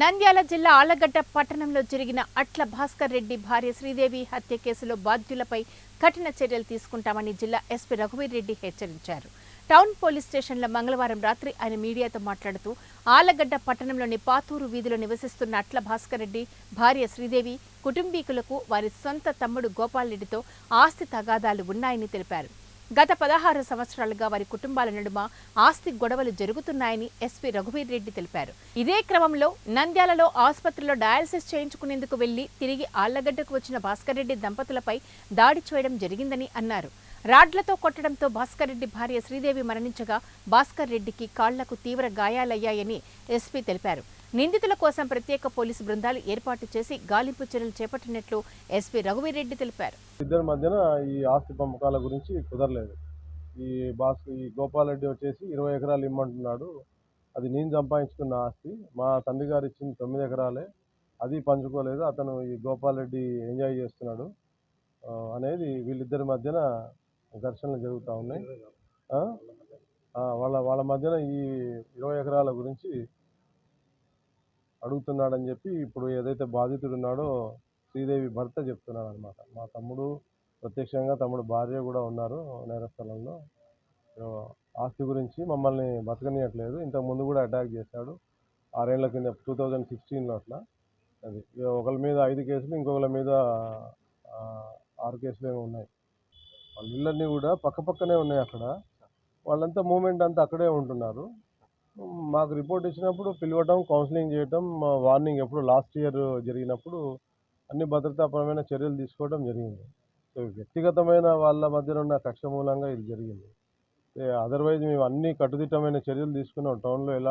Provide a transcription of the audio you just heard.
నంద్యాల జిల్లా ఆళ్ళగడ్డ పట్టణంలో జరిగిన అట్ల భాస్కర్ రెడ్డి భార్య శ్రీదేవి హత్య కేసులో బాధ్యులపై కఠిన చర్యలు తీసుకుంటామని జిల్లా ఎస్పీ రఘువీర్ రెడ్డి హెచ్చరించారు. టౌన్ పోలీస్ స్టేషన్లో మంగళవారం రాత్రి ఆయన మీడియాతో మాట్లాడుతూ ఆలగడ్డ పట్టణంలోని పాతూరు వీధిలో నివసిస్తున్న అట్ల భాస్కర్ రెడ్డి భార్య శ్రీదేవి కుటుంబీకులకు వారి సొంత తమ్ముడు గోపాల్ రెడ్డితో ఆస్తి తగాదాలు ఉన్నాయని తెలిపారు. గత పదహారు సంవత్సరాలుగా వారి కుటుంబాల నడుమ ఆస్తి గొడవలు జరుగుతున్నాయని ఎస్పీ రఘువీర్ రెడ్డి తెలిపారు. ఇదే క్రమంలో నంద్యాలలో ఆసుపత్రిలో డయాలసిస్ చేయించుకునేందుకు వెళ్ళి తిరిగి ఆళ్ళగడ్డకు వచ్చిన భాస్కర్ రెడ్డి దంపతులపై దాడి చేయడం జరిగిందని అన్నారు. రాడ్లతో కొట్టడంతో భాస్కర్ రెడ్డి భార్య శ్రీదేవి మరణించగా భాస్కర్ రెడ్డికి కాళ్ళకు తీవ్ర గాయాలయ్యాయని ఎస్పీ తెలిపారు. నిందితుల కోసం ప్రత్యేక పోలీసు బృందాలు ఏర్పాటు చేసి గాలింపు చర్యలు చేపట్టినట్లు ఎస్పీ రఘువీర్ రెడ్డి తెలిపారు. ఇద్దరి మధ్యన ఈ ఆస్తి పంపకాల గురించి కుదరలేదు. ఈ బాస్ ఈ గోపాల్ రెడ్డి వచ్చేసి ఇరవై ఎకరాలు ఇమ్మంటున్నాడు. అది నేను సంపాదించుకున్న ఆస్తి. మా తండ్రి గారు ఇచ్చిన తొమ్మిది ఎకరాలే. అది పంచుకోలేదు. అతను ఈ గోపాల్ రెడ్డి ఎంజాయ్ చేస్తున్నాడు. అనేది వీళ్ళిద్దరి మధ్యన ఘర్షణలు జరుగుతూ ఉన్నాయి. వాళ్ళ వాళ్ళ మధ్యన ఈ ఇరవై ఎకరాల గురించి అడుగుతున్నాడని చెప్పి ఇప్పుడు ఏదైతే బాధితుడు ఉన్నాడో శ్రీదేవి భర్త చెప్తున్నాడు అనమాట మా తమ్ముడు ప్రత్యక్షంగా తమ్ముడు భార్య కూడా ఉన్నారు నేరస్థలంలో. ఆస్తి గురించి మమ్మల్ని బతకనియట్లేదు. ఇంతకు ముందు కూడా అటాక్ చేశాడు. ఆరేళ్ళ కింద టూ థౌజండ్ సిక్స్టీన్లో అట్లా. అది. ఒకళ్ళ ఒకరి మీద ఐదు కేసులు ఇంకొకరి మీద ఆరు కేసులు ఏమో ఉన్నాయి. వాళ్ళ ఇళ్ళన్నీ కూడా పక్క పక్కనే ఉన్నాయి అక్కడ. వాళ్ళంతా మూమెంట్ అంతా అక్కడే ఉంటున్నారు. మాకు రిపోర్ట్ ఇచ్చినప్పుడు పిలవటం కౌన్సిలింగ్ చేయటం వార్నింగ్ ఎప్పుడు లాస్ట్ ఇయర్ జరిగినప్పుడు అన్ని భద్రతాపరమైన చర్యలు తీసుకోవడం జరిగింది. సో వ్యక్తిగతమైన వాళ్ళ మధ్యన ఉన్న కక్ష మూలంగా ఇది జరిగింది. అదర్వైజ్ మేము అన్ని కట్టుదిట్టమైన చర్యలు తీసుకున్నాం. టౌన్లో ఎలా